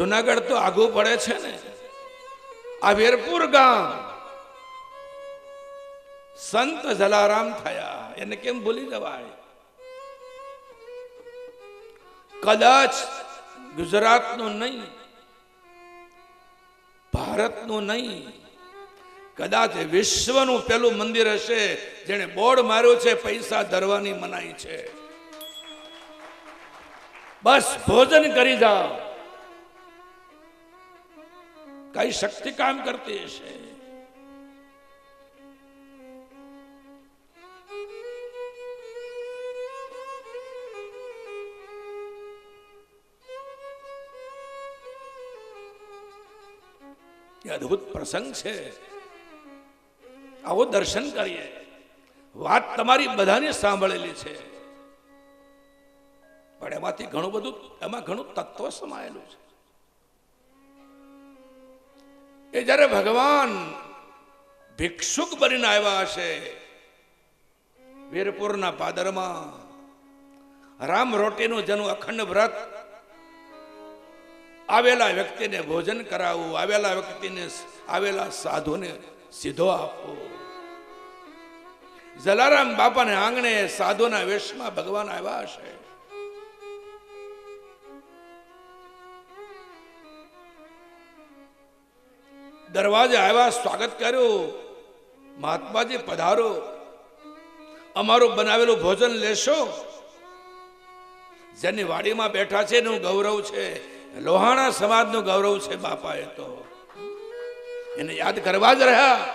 જુનાગઢ તો આગું પડે છે ને. આ વીરપુર ગામ સંત જલારામ થયા. એને કેમ ભૂલી જવાય? કદાચ ગુજરાતનું નહીં, ભારતનું નહીં, કદાચ વિશ્વનું પેલું મંદિર હશે જેને બોર્ડ માર્યું છે, પૈસા ધરવાની મનાઈ છે. બસ ભોજન કરી જાઓ. કઈ શક્તિ કામ કરતી એ અદ્ભુત પ્રસંગ છે. આવો દર્શન કરીએ. વાત તમારી બધાને સાંભળેલી છે. પણ એમાંથી ઘણું બધું, એમાં ઘણું તત્વ સમાયેલું છે. એ જ્યારે ભગવાન ભિક્ષુક બનીને આવ્યા હશે, વીરપુરના પાદરમાં રામ રોટીનું જેનું અખંડ વ્રત આવેલા વ્યક્તિને ભોજન કરાવવું આવેલા વ્યક્તિને આવેલા સાધુને સીધો આપવો જલારામ બાપાને આંગણે સાધુના વેશમાં ભગવાન આવ્યા હશે. દરવાજે આવ્યા, સ્વાગત કર્યું. મહાત્માજી, પધારો. અમારું બનાવેલું ભોજન લેશો. જેની વાડીમાં બેઠા છે એનું ગૌરવ છે. લોહાણા સમાજનું ગૌરવ છે બાપાએ તો. એને યાદ કરવા જ રહ્યા.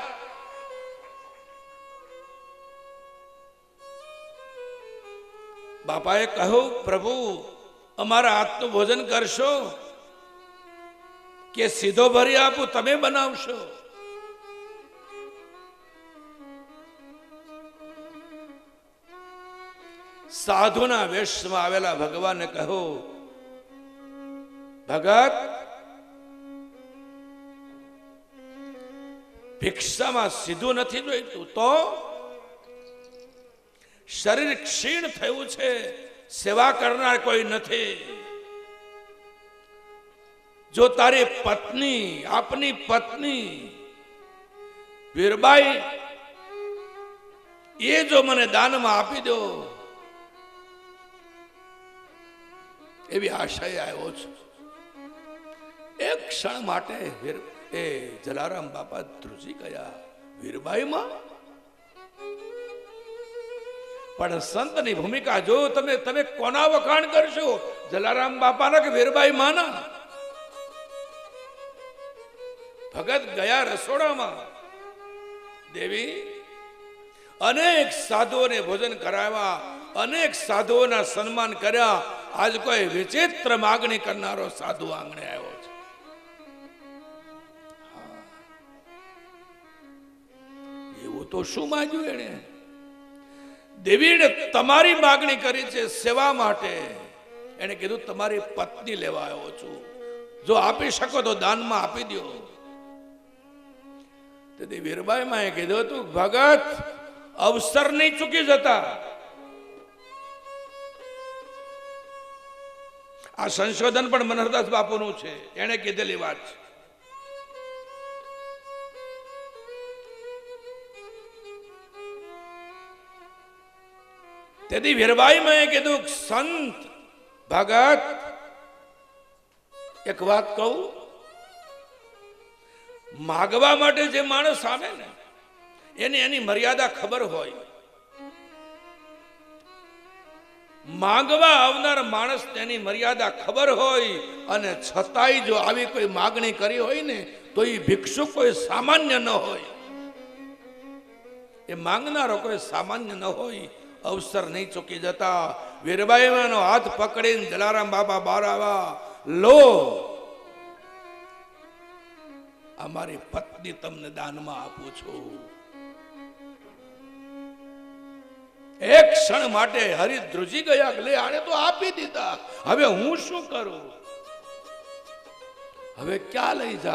બાપાએ કહ્યું, પ્રભુ, અમારા હાથનું ભોજન કરશો? કે સીધો ભરી આપું, તમે બનાવશો. સાધુના વેશમાં આવેલા ભગવાને કહ્યું ભગત, ભિક્ષામાં સીધું નથી જોઈતું તો શરીર ક્ષીણ થયું છે, સેવા કરનાર કોઈ નથી. જો તારી પત્ની, આપની પત્ની વીરબાઈ, એ જો મને દાનમાં આપી દો, એવી આશય આવ્યો છું. એક ક્ષણ માટે એ જલારામ બાપા ધ્રુજી ગયા વીરબાઈમાં. પણ સંતની ભૂમિકા જો તમે તમે કોના વખાણ કરશો? જલારામ બાપાના કે વીરબાઈ માના? ભગત ગયા રસોડામાં. દેવી, અનેક સાધુઓને ભોજન કરાવ્યા, અનેક સાધુઓના સન્માન કર્યા. આજ કોઈ વિચિત્ર માગણી કરનારો સાધુ આંગણે આવ્યો છે. એવું તો શું માંગ્યું એને દેવીને તમારી માગણી કરી છે સેવા માટે. એને કીધું, તમારી પત્ની લેવા આવ્યો છું. જો આપી શકો તો દાનમાં આપી દો તેથી વીરબાઈમાં એ કીધું હતું, ભગત, અવસર નહીં ચૂકી જતા. આ સંશોધન પણ મનહરદાસ બાપુનું છે એને કીધેલી વાત છે. તેથી વીરબાઈ મેં કીધું, સંત, ભગત, એક વાત કહું માગવા માટે જે માણસ આવે ને, એને એની મર્યાદા ખબર હોય. માંગવા આવનાર માણસ તેની મર્યાદા ખબર હોય અને છતાંય જો આવી કોઈ માગણી કરી હોય ને, તો એ ભિક્ષુ કોઈ સામાન્ય ન હોય. એ માંગનારો કોઈ સામાન્ય ન હોય, અવસર નહીં ચૂકી જતા. વીરબાઈનો હાથ પકડીને જલારામ બાબા બહાર આવા લો અમારી પત્ની તમને દાનમાં આપું છું. એક ક્ષણ માટે હરિ ધ્રુજી ગયા લે આને તો આપી દીધા. હવે હું શું કરું? હવે ક્યાં લઈ જાઉં?